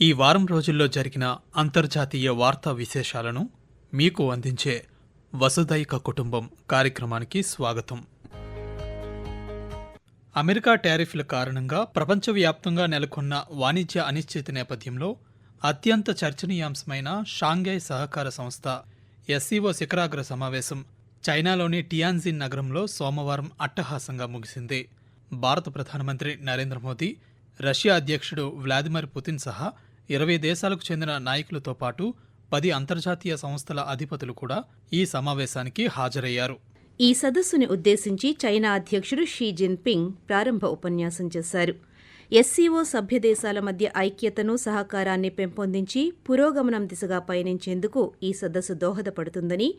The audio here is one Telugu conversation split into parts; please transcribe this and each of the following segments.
ఈ వారం రోజుల్లో జరిగిన అంతర్జాతీయ వార్తా విశేషాలను మీకు అందించే వసుదైక కుటుంబం కార్యక్రమానికి స్వాగతం. అమెరికా టారిఫ్ల కారణంగా ప్రపంచవ్యాప్తంగా నెలకొన్న వాణిజ్య అనిశ్చితి నేపథ్యంలో అత్యంత చర్చనీయాంశమైన షాంఘై సహకార సంస్థ ఎస్సీఓ శిఖరాగ్ర సమావేశం చైనాలోని టియాన్జిన్ నగరంలో సోమవారం అట్టహాసంగా ముగిసింది. భారత ప్రధానమంత్రి నరేంద్ర మోదీ రష్యా అధ్యక్షుడు వ్లాదిమిర్ పుతిన్ సహా ఇరవై దేశాలకు చెందిన నాయకులతో పాటు పది అంతర్జాతీయ సంస్థల అధిపతులు కూడా ఈ సమావేశానికి హాజరయ్యారు. ఈ సదస్సుని ఉద్దేశించి చైనా అధ్యక్షుడు షీ జిన్పింగ్ ప్రారంభ ఉపన్యాసం చేశారు. ఎస్సీఓ సభ్య దేశాల మధ్య ఐక్యతను సహకారాన్ని పెంపొందించి పురోగమనం దిశగా పయనించేందుకు ఈ సదస్సు దోహదపడుతుందని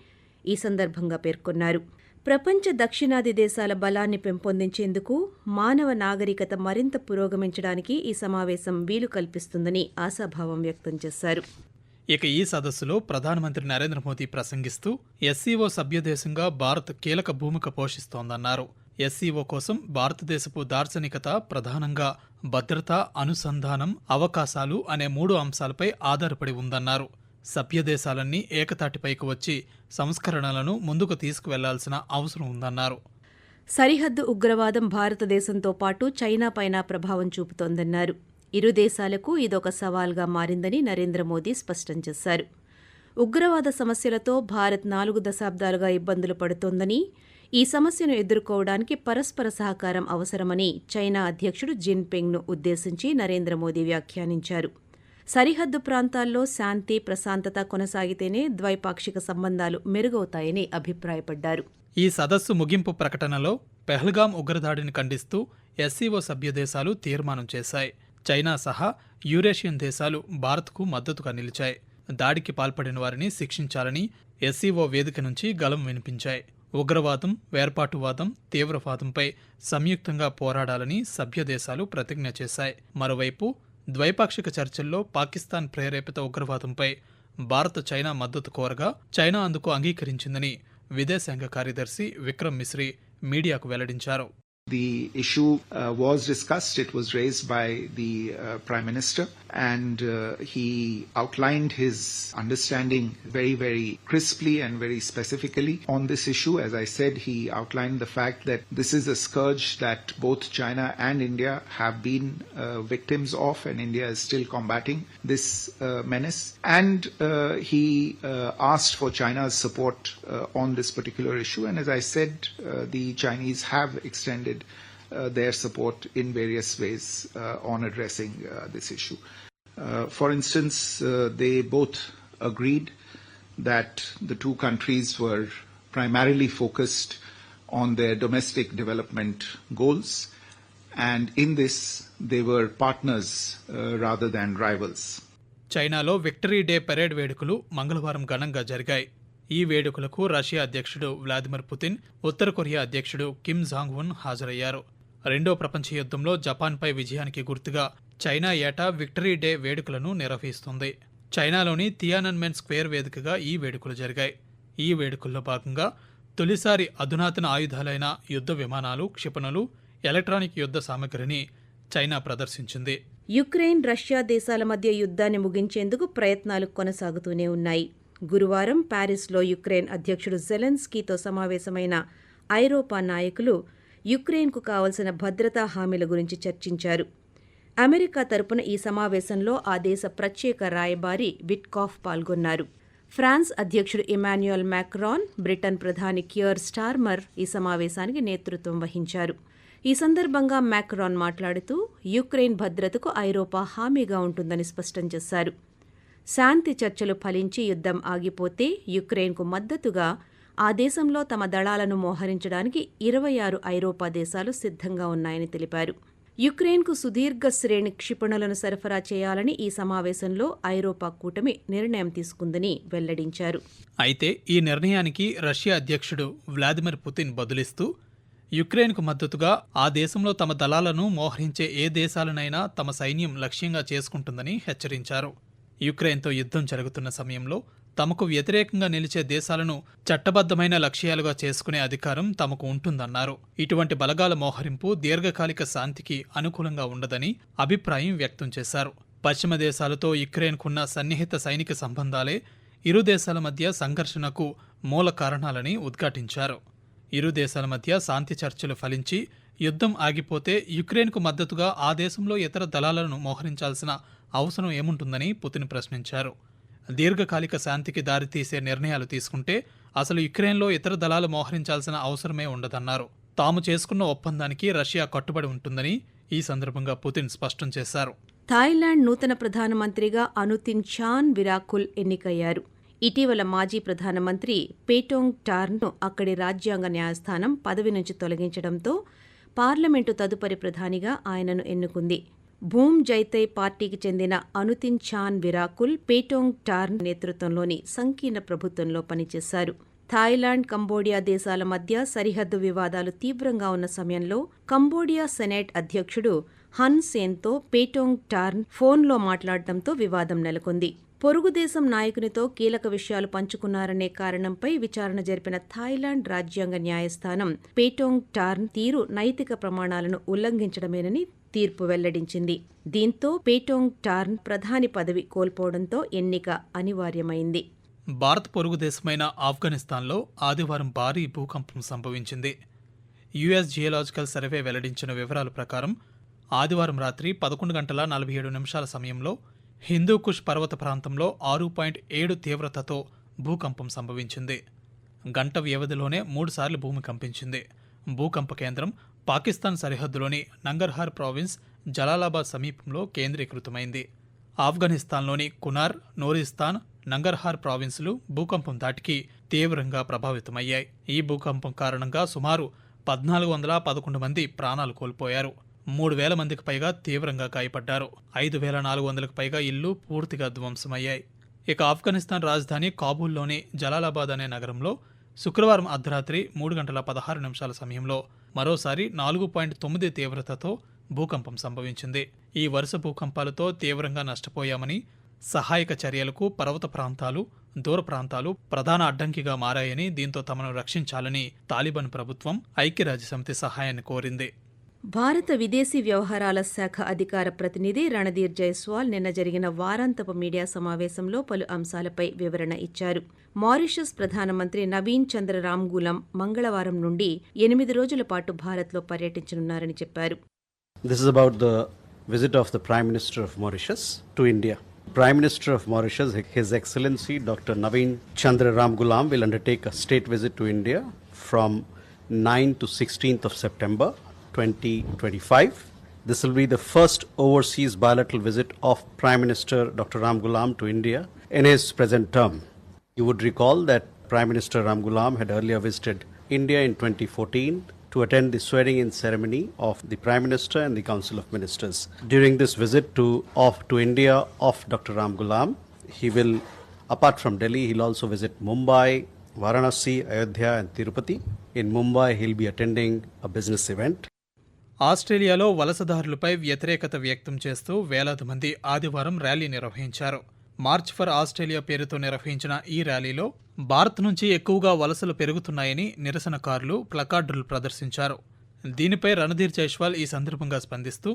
ఈ సందర్భంగా పేర్కొన్నారు. ప్రపంచ దక్షిణాది దేశాల బలాన్ని పెంపొందించేందుకు మానవ నాగరికత మరింత పురోగమించడానికి ఈ సమావేశం వీలు కల్పిస్తుందని ఆశాభావం వ్యక్తం చేశారు. ఇక ఈ సదస్సులో ప్రధానమంత్రి నరేంద్ర మోదీ ప్రసంగిస్తూ ఎస్సీఓ సభ్యదేశంగా భారత్ కీలక భూమిక పోషిస్తోందన్నారు. ఎస్సీఓ కోసం భారతదేశపు దార్శనికత ప్రధానంగా భద్రత అనుసంధానం అవకాశాలు అనే మూడు అంశాలపై ఆధారపడి ఉందన్నారు. సభ్యదేశాలన్నీ ఏకతాటిపైకి వచ్చి సంస్కరణలను ముందుకు తీసుకువెళ్ళాల్సిన అవసరం ఉందన్నారు. సరిహద్దు ఉగ్రవాదం భారతదేశంతో పాటు చైనా పైన ప్రభావం చూపుతోందన్నారు. ఇరు దేశాలకు ఇదొక సవాల్గా మారిందని నరేంద్ర మోదీ స్పష్టం చేశారు. ఉగ్రవాద సమస్యలతో భారత్ నాలుగు దశాబ్దాలుగా ఇబ్బందులు పడుతోందని ఈ సమస్యను ఎదుర్కోవడానికి పరస్పర సహకారం అవసరమని చైనా అధ్యక్షుడు జిన్పింగ్ను ఉద్దేశించి నరేంద్ర మోదీ వ్యాఖ్యానించారు. సరిహద్దు ప్రాంతాల్లో శాంతి ప్రశాంతత కొనసాగితేనే ద్వైపాక్షిక సంబంధాలు మెరుగవుతాయని అభిప్రాయపడ్డారు. ఈ సదస్సు ముగింపు ప్రకటనలో పెహల్గాం ఉగ్రదాడిని ఖండిస్తూ ఎస్సీఓ సభ్యదేశాలు తీర్మానం చేశాయి. చైనా సహా యూరేషియన్ దేశాలు భారత్కు మద్దతుగా నిలిచాయి. దాడికి పాల్పడిన వారిని శిక్షించాలని ఎస్సీఓ వేదిక నుంచి గలం వినిపించాయి. ఉగ్రవాదం వేర్పాటువాదం తీవ్రవాదంపై సంయుక్తంగా పోరాడాలని సభ్యదేశాలు ప్రతిజ్ఞ చేశాయి. మరోవైపు ద్వైపాక్షిక చర్చల్లో పాకిస్తాన్ ప్రేరేపిత ఉగ్రవాదంపై భారత్ చైనా మద్దతు కోరగా చైనా అందుకు అంగీకరించిందని విదేశాంగ కార్యదర్శి విక్రమ్ మిశ్రీ మీడియాకు వెల్లడించారు. The issue uh, was discussed. It was raised by the uh, Prime Minister, and uh, he outlined his understanding very, very crisply and very specifically on this issue. As I said, he outlined the fact that this is a scourge that both China and India have been uh, victims of, and India is still combating this uh, menace. And uh, he asked for China's support on this particular issue. And as I said, the Chinese have extended uh, their support in various ways uh, on addressing uh, this issue. Uh, for instance, uh, they both agreed that the two countries were primarily focused on their domestic development goals, and in this, they were partners uh, rather than rivals. చైనాలో విక్టరీ డే పెరేడ్ వేడుకలు మంగళవారం ఘనంగా జరిగాయి ఈ వేడుకలకు రష్యా అధ్యక్షుడు వ్లాదిమిర్ పుతిన్ ఉత్తర కొరియా అధ్యక్షుడు కిమ్ జాంగ్ ఉన్ హాజరయ్యారు. రెండో ప్రపంచ యుద్ధంలో జపాన్పై విజయానికి గుర్తుగా చైనా ఏటా విక్టరీ డే వేడుకలను నిర్వహిస్తుంది. చైనాలోని థియానన్మెన్ స్క్వేర్ వేదికగా ఈ వేడుకలు జరిగాయి. ఈ వేడుకల్లో భాగంగా తొలిసారి అధునాతన ఆయుధాలైన యుద్ధ విమానాలు క్షిపణులు ఎలక్ట్రానిక్ యుద్ధ సామగ్రిని చైనా ప్రదర్శించింది. యుక్రెయిన్ రష్యా దేశాల మధ్య యుద్ధాన్ని ముగించేందుకు ప్రయత్నాలు కొనసాగుతూనే ఉన్నాయి. గురువారం ప్యారిస్లో యుక్రెయిన్ అధ్యక్షుడు జెలెన్స్కీతో సమావేశమైన ఐరోపా నాయకులు యుక్రెయిన్కు కావలసిన భద్రతా హామీల గురించి చర్చించారు. అమెరికా తరపున ఈ సమావేశంలో ఆ దేశ ప్రత్యేక రాయబారి విట్కాఫ్ పాల్గొన్నారు. ఫ్రాన్స్ అధ్యక్షుడు ఇమాన్యుయల్ మ్యాక్రాన్ బ్రిటన్ ప్రధాని క్యూర్ స్టార్మర్ ఈ సమావేశానికి నేతృత్వం వహించారు. ఈ సందర్భంగా మ్యాక్రాన్ మాట్లాడుతూ యుక్రెయిన్ భద్రతకు ఐరోపా హామీగా ఉంటుందని స్పష్టం చేశారు. శాంతి చర్చలు ఫలించి యుద్ధం ఆగిపోతే యుక్రెయిన్కు మద్దతుగా ఆ దేశంలో తమ దళాలను మోహరించడానికి ఇరవై ఆరు ఐరోపా దేశాలు సిద్ధంగా ఉన్నాయని తెలిపారు. యుక్రెయిన్కు సుదీర్ఘ శ్రేణి క్షిపణులను సరఫరా చేయాలని ఈ సమావేశంలో ఐరోపా కూటమి నిర్ణయం తీసుకుందని వెల్లడించారు. అయితే ఈ నిర్ణయానికి రష్యా అధ్యక్షుడు వ్లాదిమిర్ పుతిన్ బదులిస్తూ యుక్రెయిన్కు మద్దతుగా ఆ దేశంలో తమ దళాలను మోహరించే ఏ దేశాలనైనా తమ సైన్యం లక్ష్యంగా చేసుకుంటుందని హెచ్చరించారు. యుక్రెయిన్తో యుద్ధం జరుగుతున్న సమయంలో తమకు వ్యతిరేకంగా నిలిచే దేశాలను చట్టబద్ధమైన లక్ష్యాలుగా చేసుకునే అధికారం తమకు ఉంటుందన్నారు. ఇటువంటి బలగాల మోహరింపు దీర్ఘకాలిక శాంతికి అనుకూలంగా ఉండదని అభిప్రాయం వ్యక్తం చేశారు. పశ్చిమ దేశాలతో యుక్రెయిన్కున్న సన్నిహిత సైనిక సంబంధాలే ఇరు దేశాల మధ్య సంఘర్షణకు మూల కారణాలని ఉద్ఘాటించారు. ఇరు దేశాల మధ్య శాంతి చర్చలు ఫలించి యుద్ధం ఆగిపోతే యుక్రెయిన్కు మద్దతుగా ఆ దేశంలో ఇతర దళాలను మోహరించాల్సిన అవసరం ఏముంటుందని పుతిన్ ప్రశ్నించారు. దీర్ఘకాలిక శాంతికి దారితీసే నిర్ణయాలు తీసుకుంటే అసలు యుక్రెయిన్లో ఇతర దళాలు మోహరించాల్సిన అవసరమే ఉండదన్నారు. తాము చేసుకున్న ఒప్పందానికి రష్యా కట్టుబడి ఉంటుందని ఈ సందర్భంగా పుతిన్ స్పష్టం చేశారు. థాయిలాండ్ నూతన ప్రధానమంత్రిగా అనుతిన్ చాన్ విరాకుల్ ఎన్నికయ్యారు. ఇటీవల మాజీ ప్రధానమంత్రి పేటోంగ్ టార్న్ను అక్కడి రాజ్యాంగ న్యాయస్థానం పదవి నుంచి తొలగించడంతో పార్లమెంటు తదుపరి ప్రధానిగా ఆయనను ఎన్నుకుంది. భూమ్ జైతై పార్టీకి చెందిన అనుతిన్ చాన్ విరాకుల్ పేటోంగ్ టార్న్ నేతృత్వంలోని సంకీర్ణ ప్రభుత్వంలో పనిచేశారు. థాయిలాండ్ కంబోడియా దేశాల మధ్య సరిహద్దు వివాదాలు తీవ్రంగా ఉన్న సమయంలో కంబోడియా సెనేట్ అధ్యక్షుడు హన్ సేన్తో పేటోంగ్ టార్న్ ఫోన్లో మాట్లాడటంతో వివాదం నెలకొంది. పొరుగుదేశం నాయకునితో కీలక విషయాలు పంచుకున్నారనే కారణంపై విచారణ జరిపిన థాయిలాండ్ రాజ్యాంగ న్యాయస్థానం పేటోంగ్ టార్న్ తీరు నైతిక ప్రమాణాలను ఉల్లంఘించడమేనని తీర్పు వెల్లడించింది. దీంతో పేటోంగ్ టార్న్ ప్రధాని పదవి కోల్పోవడంతో ఎన్నిక అనివార్యమైంది. భారత్ పొరుగు దేశమైన ఆఫ్ఘనిస్తాన్లో ఆదివారం భారీ భూకంపం సంభవించింది. యుఎస్ జియోలాజికల్ సర్వే వెల్లడించిన వివరాల ప్రకారం ఆదివారం రాత్రి పదకొండు గంటల నలభై ఏడు నిమిషాల సమయంలో హిందూకుష్ పర్వత ప్రాంతంలో ఆరు పాయింట్ ఏడు తీవ్రతతో భూకంపం సంభవించింది. గంట వ్యవధిలోనే మూడుసార్లు భూమి కంపించింది. భూకంప కేంద్రం పాకిస్తాన్ సరిహద్దులోని నంగర్హార్ ప్రావిన్స్ జలాలాబాద్ సమీపంలో కేంద్రీకృతమైంది. ఆఫ్ఘనిస్తాన్లోని కునార్ నోరిస్తాన్ నంగర్హార్ ప్రావిన్సులు భూకంపం దాటికి తీవ్రంగా ప్రభావితమయ్యాయి. ఈ భూకంపం కారణంగా సుమారు పద్నాలుగు వందల పదకొండు మంది ప్రాణాలు కోల్పోయారు. మూడు వేల మందికి పైగా తీవ్రంగా గాయపడ్డారు. ఐదు వేల నాలుగు వందలకు పైగా ఇల్లు పూర్తిగా ధ్వంసమయ్యాయి. ఇక ఆఫ్ఘనిస్తాన్ రాజధాని కాబూల్లోని జలాలాబాద్ అనే నగరంలో శుక్రవారం అర్ధరాత్రి మూడు గంటల పదహారు నిమిషాల సమయంలో మరోసారి నాలుగు పాయింట్ తొమ్మిది తీవ్రతతో భూకంపం సంభవించింది. ఈ వరుస భూకంపాలతో తీవ్రంగా నష్టపోయామని సహాయక చర్యలకు పర్వత ప్రాంతాలు దూర ప్రాంతాలు ప్రధాన అడ్డంకిగా మారాయని దీంతో తమను రక్షించాలని తాలిబాన్ ప్రభుత్వం ఐక్యరాజ్యసమితి సహాయాన్ని కోరింది. భారత విదేశీ వ్యవహారాల శాఖ అధికార ప్రతినిధి రణధీర్ జైస్వాల్ నిన్న జరిగిన వారాంతపు మీడియా సమావేశంలో పలు అంశాలపై వివరణ ఇచ్చారు. మారిషస్ ప్రధానమంత్రి నవీన్ చంద్ర రామ్గూలం మంగళవారం నుండి ఎనిమిది రోజుల పాటు భారత్లో పర్యటించనున్నారని చెప్పారు. Prime Minister of Mauritius, His Excellency Dr. Naveen Chandra Ram Gulam, will undertake a state visit to India from 9 to 16th of September. 2025. This will be the first overseas bilateral visit of Prime Minister Dr. Ram Ramgulam to India in his present term. You would recall that Prime Minister Ram Ramgulam had earlier visited India in 2014 to attend the swearing in ceremony of the Prime Minister and the Council of Ministers. During this visit to, of, to India of Dr. Ram Ramgulam, he will, apart from Delhi, he'll also visit Mumbai, Varanasi, Ayodhya, and Tirupati. In Mumbai, he'll be attending a business event. ఆస్ట్రేలియాలో వలసదారులపై వ్యతిరేకత వ్యక్తం చేస్తూ వేలాది మంది ఆదివారం ర్యాలీ నిర్వహించారు. మార్చ్ ఫర్ ఆస్ట్రేలియా పేరుతో నిర్వహించిన ఈ ర్యాలీలో భారత్ నుంచి ఎక్కువగా వలసలు పెరుగుతున్నాయని నిరసనకారులు ప్లకార్డులు ప్రదర్శించారు. దీనిపై రణధీర్ జైష్వాల్ ఈ సందర్భంగా స్పందిస్తూ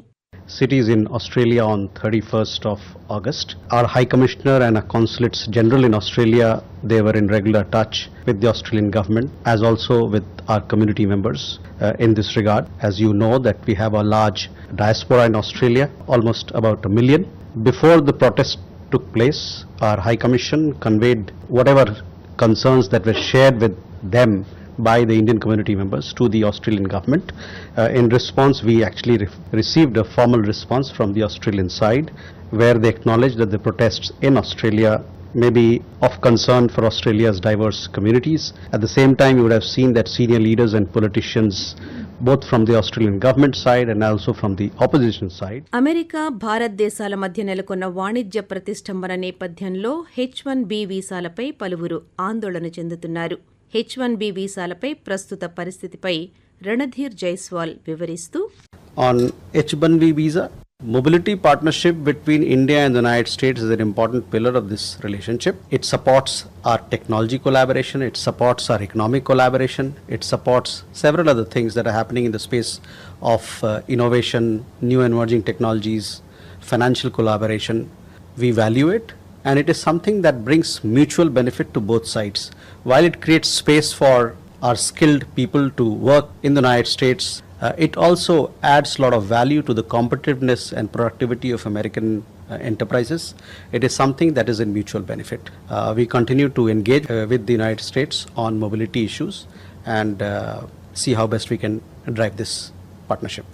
cities in Australia on 31st of August. Our High Commissioner and our consulates general in Australia, they were in regular touch with the Australian government as also with our community members uh, in this regard. As you know that we have a large diaspora in Australia, almost about a million. Before the protest took place, our High Commission conveyed whatever concerns that were shared with them by the Indian community members to the Australian government. Uh, in response, we actually re- received a formal response from the Australian side where they acknowledged that the protests in Australia may be of concern for Australia's diverse communities. At the same time, you would have seen that senior leaders and politicians, both from the Australian government side and also from the opposition side, America భారతదేశాల మధ్య నెలకొన్న వాణిజ్య ప్రతిష్టంభన నేపథ్యంలో హెచ్ వన్ బి వీసాలపై పలువురు ఆందోళన చెందుతున్నారు హెచ్ వన్ బి వీసాలపై ప్రస్తుత పరిస్థితిపై రణధీర్ జైస్వాల్ వివరిస్తూ on H-1B visa. Mobility partnership between India and the United States is an important pillar of this relationship. It supports our technology collaboration, it supports our economic collaboration, it supports several other things that are happening in the space of uh, innovation, new emerging technologies, financial collaboration. We value it and it is something that brings mutual benefit to both sides. While it creates space for our skilled people to work in the United States, uh, it also adds a lot of value to the competitiveness and productivity of American uh, enterprises. It is something that is in mutual benefit. Uh, we continue to engage uh, with the United States on mobility issues and uh, see how best we can drive this partnership.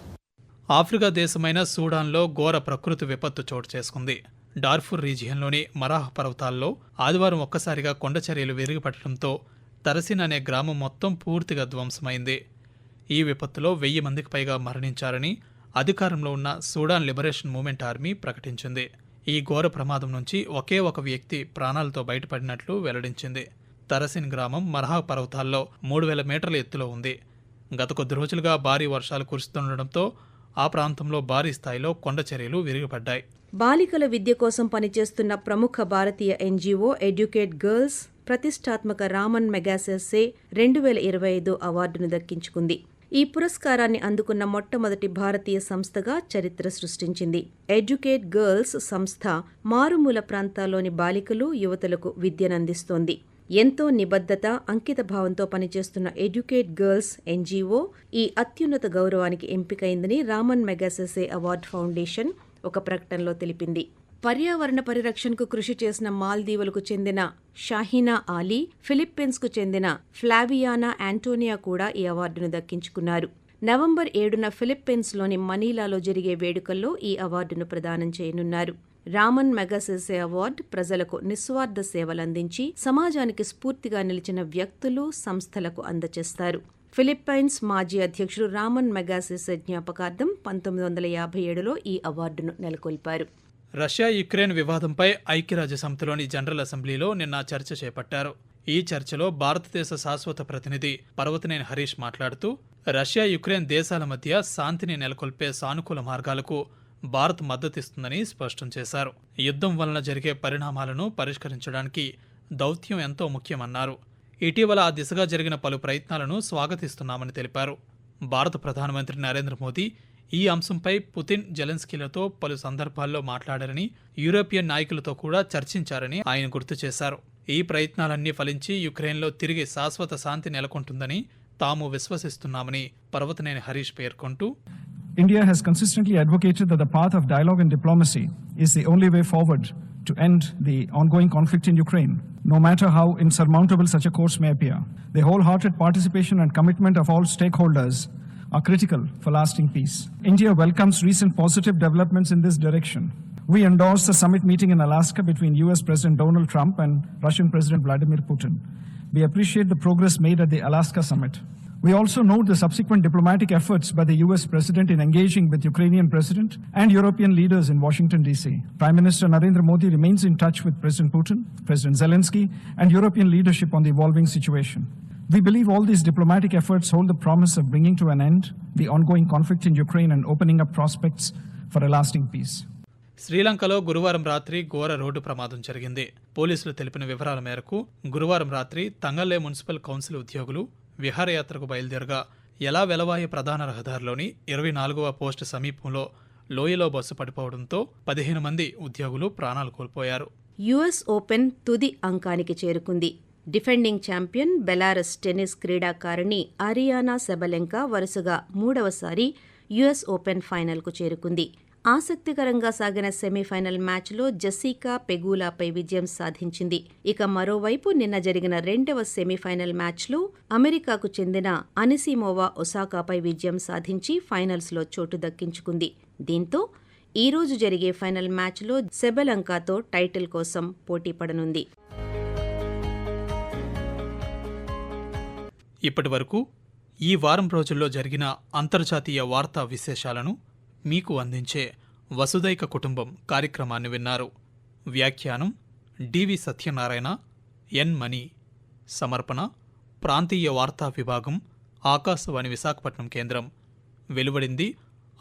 Africa దేశమైన సూడాన్లో ఘోర ప్రకృతి విపత్తు చోటు చేసుకుంది డార్ఫుర్ రీజియన్లోని మరాహ్ పర్వతాల్లో ఆదివారం ఒక్కసారిగా కొండచర్యలు విరిగిపట్టడంతో తరసిన్ అనే గ్రామం మొత్తం పూర్తిగా ధ్వంసమైంది. ఈ విపత్తులో వెయ్యి మందికి పైగా మరణించారని అధికారంలో ఉన్న సూడాన్ లిబరేషన్ మూమెంట్ ఆర్మీ ప్రకటించింది. ఈ ఘోర ప్రమాదం నుంచి ఒకే ఒక వ్యక్తి ప్రాణాలతో బయటపడినట్లు వెల్లడించింది. తరసిన్ గ్రామం మరహా పర్వతాల్లో మూడు వేల మీటర్ల ఎత్తులో ఉంది. గత కొద్ది రోజులుగా భారీ వర్షాలు కురుస్తుండటంతో ఆ ప్రాంతంలో భారీ స్థాయిలో కొండ చర్యలు విరిగిపడ్డాయి. బాలికల విద్య కోసం పనిచేస్తున్న ప్రముఖ భారతీయ ఎన్జీఓ ఎడ్యుకేట్ గర్ల్స్ ప్రతిష్టాత్మక రామన్ మెగాసెస్సే రెండు వేల ఇరవై ఐదు అవార్డును దక్కించుకుంది. ఈ పురస్కారాన్ని అందుకున్న మొట్టమొదటి భారతీయ సంస్థగా చరిత్ర సృష్టించింది. ఎడ్యుకేట్ గర్ల్స్ సంస్థ మారుమూల ప్రాంతాల్లోని బాలికలు యువతలకు విద్యనందిస్తోంది. ఎంతో నిబద్ధత అంకిత భావంతో పనిచేస్తున్న ఎడ్యుకేట్ గర్ల్స్ ఎన్జీఓ ఈ అత్యున్నత గౌరవానికి ఎంపికైందని రామన్ మెగాసెసే అవార్డ్ ఫౌండేషన్ ఒక ప్రకటనలో తెలిపింది. పర్యావరణ పరిరక్షణకు కృషి చేసిన మాల్దీవులకు చెందిన షాహీనా ఆలీ ఫిలిప్పీన్స్కు చెందిన ఫ్లావియానా యాంటోనియా కూడా ఈ అవార్డును దక్కించుకున్నారు. నవంబర్ ఏడున ఫిలిప్పీన్స్లోని మనీలాలో జరిగే వేడుకల్లో ఈ అవార్డును ప్రదానం చేయనున్నారు. రామన్ మెగాసెసే అవార్డు ప్రజలకు నిస్వార్థ సేవలందించి సమాజానికి స్ఫూర్తిగా నిలిచిన వ్యక్తులు సంస్థలకు అందజేస్తారు. ఫిలిప్పైన్స్ మాజీ అధ్యక్షుడు రామన్ మెగాసిస్ జ్ఞాపకార్థం పంతొమ్మిది వందల యాభై ఏడులో ఈ అవార్డును నెలకొల్పారు. రష్యా యుక్రెయిన్ వివాదంపై ఐక్యరాజ్య సమితిలోని జనరల్ అసెంబ్లీలో నిన్న చర్చ చేపట్టారు. ఈ చర్చలో భారతదేశ శాశ్వత ప్రతినిధి పర్వతనేని హరీష్ మాట్లాడుతూ రష్యా యుక్రెయిన్ దేశాల మధ్య శాంతిని నెలకొల్పే సానుకూల మార్గాలకు భారత్ మద్దతిస్తుందని స్పష్టం చేశారు. యుద్ధం వలన జరిగే పరిణామాలను పరిష్కరించడానికి దౌత్యం ఎంతో ముఖ్యమన్నారు. ఇటీవల ఆ దిశగా జరిగిన పలు ప్రయత్నాలను స్వాగతిస్తున్నామని తెలిపారు. భారత ప్రధానమంత్రి నరేంద్ర మోదీ ఈ అంశంపై పుతిన్ జెలెన్స్కీలతో పలు సందర్భాల్లో మాట్లాడారని యూరోపియన్ నాయకులతో కూడా చర్చించారని ఆయన గుర్తు చేశారు. ఈ ప్రయత్నాలన్నీ ఫలించి యుక్రెయిన్లో తిరిగి శాశ్వత శాంతి నెలకొంటుందని తాము విశ్వసిస్తున్నామని పర్వతనేని హరీష్ పేర్కొంటూ India has consistently advocated that the path of dialogue and diplomacy is the only way forward. To end the ongoing conflict in Ukraine, no matter how insurmountable such a course may appear. The wholehearted participation and commitment of all stakeholders are critical for lasting peace. India welcomes recent positive developments in this direction. We endorse the summit meeting in Alaska between US President Donald Trump and Russian President Vladimir Putin. We appreciate the progress made at the Alaska summit. We also note the subsequent diplomatic efforts by the US President in engaging with Ukrainian President and European leaders in Washington, D.C. Prime Minister Narendra Modi remains in touch with President Putin, President Zelensky, and European leadership on the evolving situation. We believe all these diplomatic efforts hold the promise of bringing to an end the ongoing conflict in Ukraine and opening up prospects for a lasting peace. శ్రీలంకలో గురువారం రాత్రి ఘోర రోడ్డు ప్రమాదం జరిగింది పోలీసులు తెలిపిన వివరాల మేరకు గురువారం రాత్రి తంగల్లే మున్సిపల్ కౌన్సిల్ ఉద్యోగులు విహారయాత్రకు బయలుదేరగా ఎలా వెలవాయి ప్రధాన రహదారిలోని ఇరవై నాలుగవ పోస్టు సమీపంలో లోయలో బస్సు పడిపోవడంతో పదిహేను మంది ఉద్యోగులు ప్రాణాలు కోల్పోయారు. యుఎస్ ఓపెన్ తుది అంకానికి చేరుకుంది. డిఫెండింగ్ ఛాంపియన్ బెలారస్ టెన్నిస్ క్రీడాకారిణి అరియానా సెబలెంకా వరుసగా మూడవసారి యుఎస్ ఓపెన్ ఫైనల్కు చేరుకుంది. ఆసక్తికరంగా సాగిన సెమీఫైనల్ మ్యాచ్లో జసీకా పెగూలాపై విజయం సాధించింది. ఇక మరోవైపు నిన్న జరిగిన రెండవ సెమీఫైనల్ మ్యాచ్లో అమెరికాకు చెందిన అనిసిమోవా ఒసాకాపై విజయం సాధించి ఫైనల్స్లో చోటు దక్కించుకుంది. దీంతో ఈ రోజు జరిగే ఫైనల్ మ్యాచ్లో సెబలంకాతో టైటిల్ కోసం పోటీ పడనుంది. ఇప్పటి వరకు ఈ వారం రోజుల్లో జరిగిన అంతర్జాతీయ వార్తా విశేషాలను మీకు అందించే వసుదైక కుటుంబం కార్యక్రమాన్ని విన్నారు. వ్యాఖ్యానం డివి సత్యనారాయణ ఎన్ మణి. సమర్పణ ప్రాంతీయ వార్తా విభాగం ఆకాశవాణి విశాఖపట్నం కేంద్రం. వెలువడింది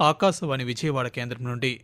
ఆకాశవాణి విజయవాడ కేంద్రం నుండి.